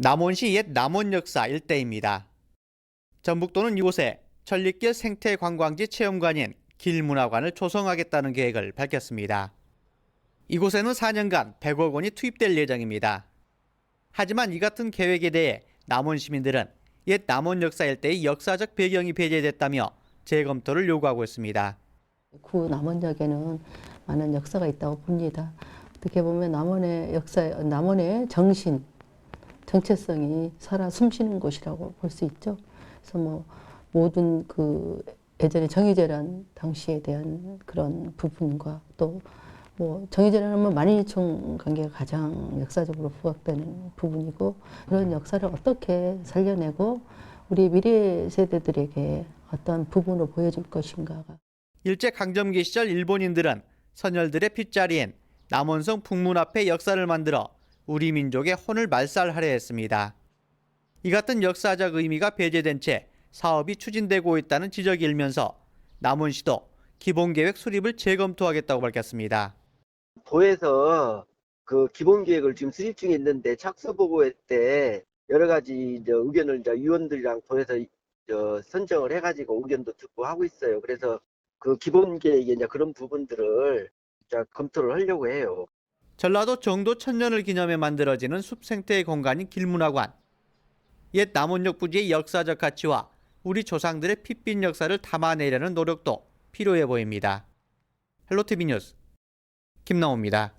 남원시 옛 남원역사 일대입니다. 전북도는 이곳에 천리길 생태관광지 체험관인 길문화관을 조성하겠다는 계획을 밝혔습니다. 이곳에는 4년간 100억 원이 투입될 예정입니다. 하지만 이 같은 계획에 대해 남원 시민들은 옛 남원 역사 일대의 역사적 배경이 배제됐다며 재검토를 요구하고 있습니다. 구 남원역에는 많은 역사가 있다고 봅니다. 어떻게 보면 남원의 역사, 남원의 정신, 정체성이 살아 숨쉬는 곳이라고 볼 수 있죠. 그래서 뭐 모든 그 예전에 정의재란 당시에 대한 그런 부분과 또 뭐 정의재란 하면 만인총 관계가 가장 역사적으로 부각되는 부분이고 그런 역사를 어떻게 살려내고 우리 미래 세대들에게 어떤 부분을 보여줄 것인가가 일제 강점기 시절 일본인들은 선열들의 핏자리인 남원성 북문 앞에 역사를 만들어 우리 민족의 혼을 말살하려 했습니다. 이 같은 역사적 의미가 배제된 채 사업이 추진되고 있다는 지적이 일면서 남원 시도 기본계획 수립을 재검토하겠다고 밝혔습니다. 도에서 그 기본 계획을 지금 수립 중에 있는데 착수 보고회 때 여러 가지 의견을 이제 위원들이랑 도에서 선정을 해가지고 의견도 듣고 하고 있어요. 그래서 그 기본 계획에 이제 그런 부분들을 자 검토를 하려고 해요. 전라도 정도 천년을 기념해 만들어지는 숲 생태의 공간인 길문화관. 옛 남원역 부지의 역사적 가치와 우리 조상들의 핏빛 역사를 담아내려는 노력도 필요해 보입니다. 헬로티비 뉴스 김나옵니다.